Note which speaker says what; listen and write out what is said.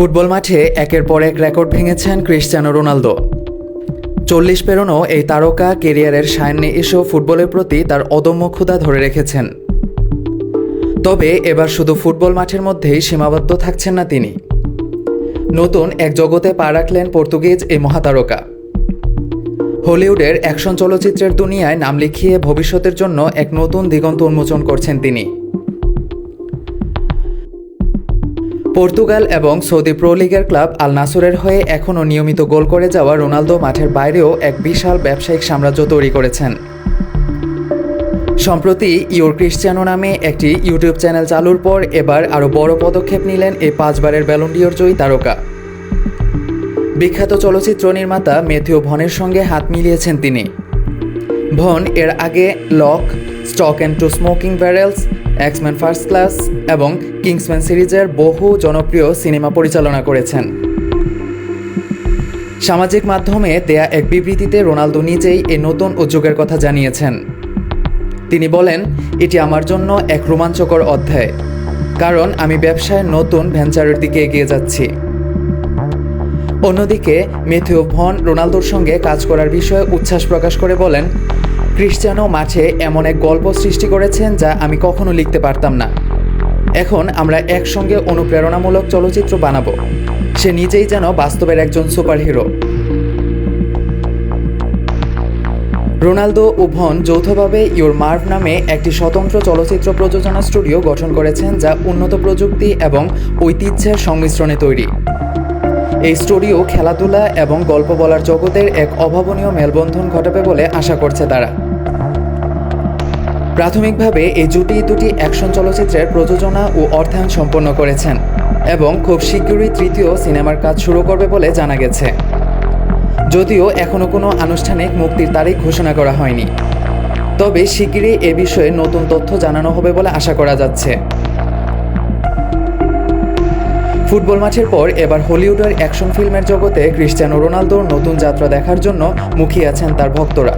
Speaker 1: Football মাঠে একের পর এক রেকর্ড ভেঙেছেন ক্রিশ্চিয়ানো রোনালদো। চল্লিশ পেরোনো এই তারকা কেরিয়ারের সায়নে এসেও ফুটবলের প্রতি তার অদম্য ক্ষুধা ধরে রেখেছেন। তবে এবার শুধু ফুটবল মাঠের মধ্যেই সীমাবদ্ধ থাকছেন না তিনি। নতুন এক জগতে পা রাখলেন পর্তুগিজ এই মহাতারকা। হলিউডের অ্যাকশন চলচ্চিত্রের দুনিয়ায় নাম লিখিয়ে ভবিষ্যতের জন্য এক নতুন দিগন্ত উন্মোচন করছেন তিনি। পর্তুগাল এবং সৌদি প্রো লিগের ক্লাব আল নাসুরের হয়ে এখনও নিয়মিত গোল করে যাওয়া রোনালদো মাঠের বাইরেও এক বিশাল ব্যবসায়িক সাম্রাজ্য তৈরি করেছেন। সম্প্রতি ইউর ক্রিশ্চিয়ানো নামে একটি ইউটিউব চ্যানেল চালুর পর এবার আরও বড় পদক্ষেপ নিলেন এই পাঁচবারের ব্যালন্ডিয়র জয়ী তারকা। বিখ্যাত চলচ্চিত্র নির্মাতা মেথিও ভনের সঙ্গে হাত মিলিয়েছেন তিনি। ভন এর আগে lock, stock and two smoking barrels X Men first class এবং কিংসম্যান সিরিজের বহু জনপ্রিয় সিনেমা পরিচালনা করেছেন। সামাজিক মাধ্যমে দেয়া এক বিবৃতিতে রোনালদো নিজেই এই নতুন উদ্যোগের কথা জানিয়েছেন। তিনি বলেন, এটি আমার জন্য এক রোমাঞ্চকর অধ্যায়, কারণ আমি ব্যবসায় নতুন ভেঞ্চারের দিকে এগিয়ে যাচ্ছি। অন্যদিকে মেথিও ভন রোনালদোর সঙ্গে কাজ করার বিষয়ে উচ্ছ্বাস প্রকাশ করে বলেন ক্রিশ্চিয়ানো মাঠে এমন এক গল্প সৃষ্টি করেছেন যা আমি কখনো লিখতে পারতাম না। এখন আমরা একসঙ্গে অনুপ্রেরণামূলক চলচ্চিত্র বানাবো। সে নিজেই যেন বাস্তবের একজন সুপারহিরো। রোনালদো ও ভন যৌথভাবে ইউর মার্ভ নামে একটি স্বতন্ত্র চলচ্চিত্র প্রযোজনা স্টুডিও গঠন করেছেন যা উন্নত প্রযুক্তি এবং ঐতিহ্যের সংমিশ্রণে তৈরি। এই স্টুডিও খেলাধুলা এবং গল্প বলার জগতের এক অভাবনীয় মেলবন্ধন ঘটাবে বলে আশা করছে তারা। প্রাথমিকভাবে এই জুটি দুটি অ্যাকশন চলচ্চিত্রের প্রযোজনা ও অর্থায়ন সম্পন্ন করেছেন এবং খুব শীঘ্রই তৃতীয় সিনেমার কাজ শুরু করবে বলে জানা গেছে। যদিও এখনও কোনো আনুষ্ঠানিক মুক্তির তারিখ ঘোষণা করা হয়নি। তবে শিগগিরই এ বিষয়ে নতুন তথ্য জানানো হবে বলে আশা করা যাচ্ছে। ফুটবল মাঠের পর এবার হলিউডের অ্যাকশন ফিল্মের জগতে ক্রিশ্চিয়ানো রোনালদোর নতুন যাত্রা দেখার জন্য মুখিয়ে আছেন তার ভক্তরা।